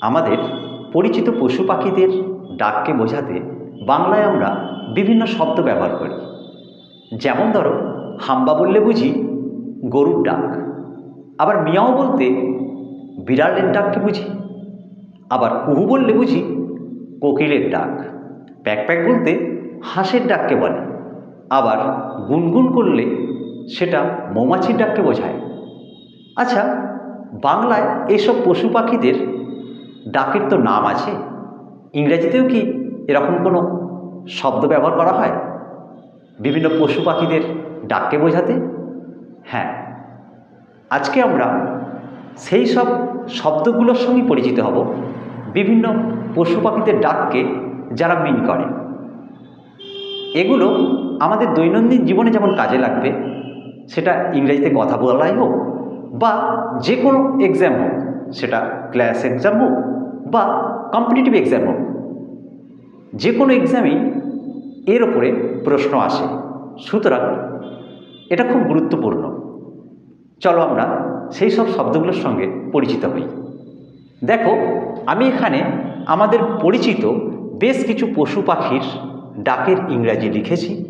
আমাদের পরিচিত পশু পাখিদের ডাককে বোঝাতে বাংলায় আমরা বিভিন্ন শব্দ ব্যবহার করি। যেমন ধরো, হাম্বা বললে বুঝি গরুর ডাক। আবার মিয়াও বলতে বিড়ালের ডাককে বুঝি। আবার কুহু বললে বুঝি কোকিলের ডাক। প্যাক প্যাক বলতে হাঁসের ডাককে বলে। আবার গুনগুন করলে সেটা মৌমাছির ডাককে বোঝায়। আচ্ছা বাংলায় এসব পশু পাখিদের ডাকের তো নাম আছে। ইংরেজিতেও কি এরকম কোনো শব্দ ব্যবহার করা হয়? বিভিন্ন পশু পাখিদের ডাককে বোঝাতে? হ্যাঁ। আজকে আমরা সেই সব শব্দগুলোর সঙ্গে পরিচিত হব। বিভিন্ন পশু পাখিদের ডাককে যারা মিন করে। এগুলো আমাদের দৈনন্দিন জীবনে যেমন কাজে লাগবে, সেটা ইংরেজিতে কথা বলাই হোক বা যে কোনো এক্সাম হোক, সেটা ক্লাস এক্সাম হোক বা কম্পিটিটিভ এক্সাম হোক যে কোনো এক্সামেই এর ওপরে প্রশ্ন আসে। সুতরাং এটা খুব গুরুত্বপূর্ণ। চলো আমরা সেই সব শব্দগুলোর সঙ্গে পরিচিত হই। দেখো, আমি এখানে আমাদের পরিচিত বেশ কিছু পশু পাখির ডাকের ইংরাজি লিখেছি।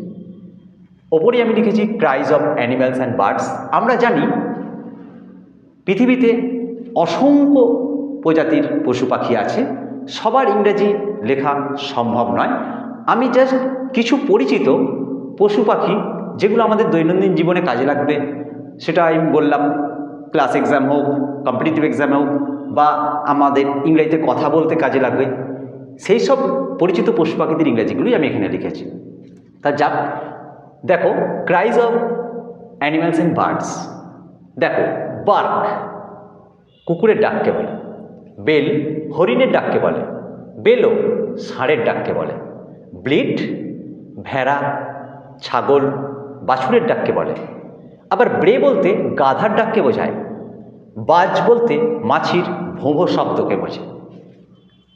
ওপরে আমি লিখেছি cries of animals and birds আমরা জানি পৃথিবীতে অসংখ্য প্রজাতির পশু পাখি আছে। সবার ইংরেজি লেখা সম্ভব নয়। আমি জাস্ট কিছু পরিচিত পশু পাখি যেগুলো আমাদের দৈনন্দিন জীবনে কাজে লাগবে, সেটা আমি বললাম ক্লাস এক্সাম হোক কম্পিটিটিভ এক্সাম হোক, বা আমাদের ইংরেজিতে কথা বলতে কাজে লাগবে, সেই সব পরিচিত পশু পাখিদের ইংরেজিগুলোই আমি এখানে লিখেছি। তা যাক, দেখো cries of animals and birds দেখো বার্ক কুকুরের ডাককে বলে? বেল হরিণের ডাককে বলে বেলো ষাঁড়ের ডাককে বলে ব্লিট ভেড়া ছাগল বাছুরের ডাককে বলে। আবার ব্রে বলতে গাধার ডাককে বোঝায়, বাজ বলতে মাছির ভোঁভো শব্দকে বোঝে।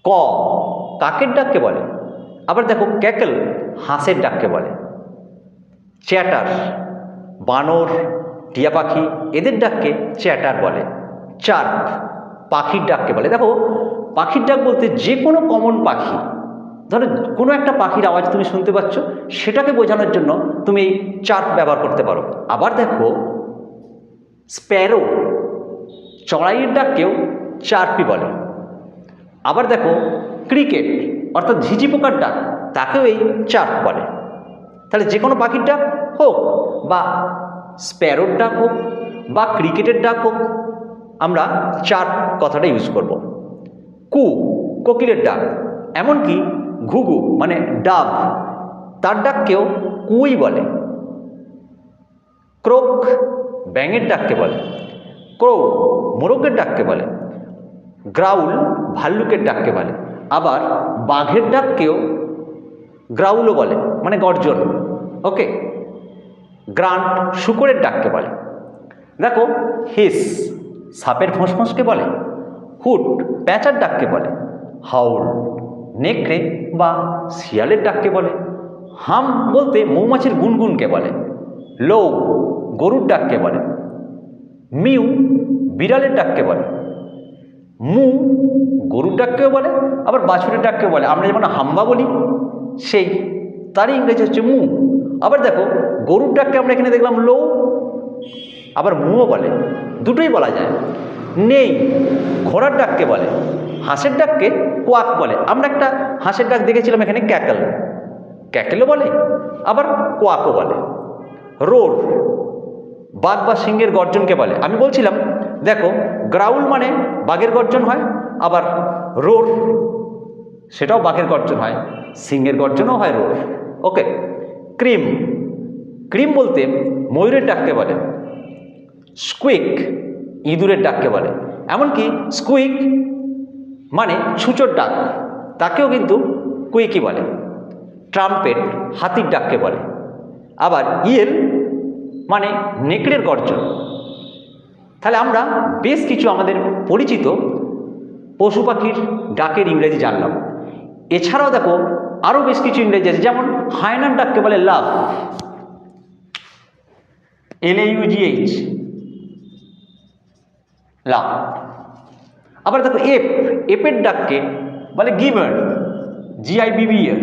ক কাকের ডাককে বলে, আবার দেখো ক্যাকেল হাঁসের ডাককে বলে। চ্যাটার বানর, টিয়া পাখি এদের ডাককে চ্যাটার বলে চার্প পাখির ডাককে বলে। দেখো, পাখির ডাক বলতে যে কোনো কমন পাখি, ধরো কোনো একটা পাখির আওয়াজ তুমি শুনতে পাচ্ছ, সেটাকে বোঝানোর জন্য তুমি এই চার্প ব্যবহার করতে পারো। আবার দেখো স্প্যারো চড়াইয়ের ডাককেও চার্পি বলে। আবার দেখো ক্রিকেট অর্থাৎ ঝিঝি পোকার ডাক, তাকেও এই চার্প বলে। তাহলে যে কোনো পাখির ডাক হোক বা স্প্যারোর ডাক হোক বা ক্রিকেটের ডাক হোক আমরা চার কথাটা ইউজ করব। কু, কোকিলের ডাক, এমনকি ঘুঘু মানে ডাব, তার ডাককেও কুই বলে। ক্রোক, ব্যাঙের ডাককে বলে। ক্রো মোরগের ডাককে বলে। গ্রাউল, ভাল্লুকের ডাককে বলে। আবার বাঘের ডাককেও গ্রাউলও বলে মানে গর্জন। ওকে গ্রান্ট, শুকরের ডাককে বলে। দেখো হিস সাপের ফোঁসফোঁসকে বলে, হুট প্যাঁচার ডাককে বলে, হাউল নেকড়ে বা শিয়ালের ডাককে বলে, হাম বলতে মৌমাছির গুনগুনকে বলে, লো গরুর ডাককে বলে, মিউ বিড়ালের ডাককে বলে, মু গরুর ডাককেও বলে, আবার বাছুরের ডাককেও বলে। আমরা যেমন হাম্বা বলি, সেই তারই ইংরেজি হচ্ছে মু। আবার দেখো, গরুর ডাককে আমরা এখানে দেখলাম লো আবার মুও বলে, দুটোই বলা যায়। নেই, ঘোড়ার ডাককে বলে, হাঁসের ডাককে কোয়াক বলে। আমরা একটা হাঁসের ডাক দেখেছিলাম এখানে, ক্যাকেল। ক্যাকেলও বলে, আবার কোয়াকও বলে। রোর বাঘ বা সিংহের গর্জনকে বলে। আমি বলছিলাম, দেখো, গ্রাউল মানে বাঘের গর্জন হয়, আবার রোর সেটাও বাঘের গর্জন হয়, সিংহের গর্জনও হয় রোর ওকে, ক্রিম। ক্রিম বলতে ময়ূরের ডাককে বলে। স্কুইক ইঁদুরের ডাককে বলে। এমনকি স্কুইক মানে ছুচোর ডাক, তাকেও কিন্তু কুইকই বলে। ট্রাম্পেট হাতির ডাককে বলে। আবার ইয়েল মানে নেকড়ের গর্জন। তাহলে আমরা বেশ কিছু আমাদের পরিচিত পশু পাখির ডাকের ইংরেজি জানলাম। এছাড়াও দেখো আরও বেশ কিছু ইংরেজি আছে, যেমন হায়নার ডাককে বলে লাভ এল লাভ আবার দেখো এপ এপের ডাককে বলে গিভার জিআইবিবি এর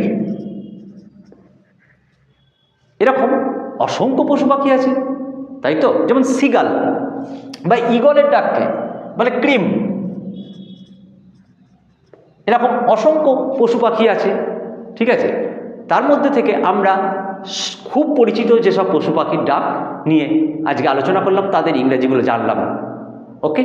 এরকম অসংখ্য পশু পাখি আছে, তাই তো? যেমন সিগাল বা ইগলের ডাককে বলে ক্রিম। এরকম অসংখ্য পশু পাখি আছে, ঠিক আছে? তার মধ্যে থেকে আমরা খুব পরিচিত যেসব পশু পাখির ডাক নিয়ে আজকে আলোচনা করলাম, তাদের ইংরেজিগুলো জানলাম। ওকে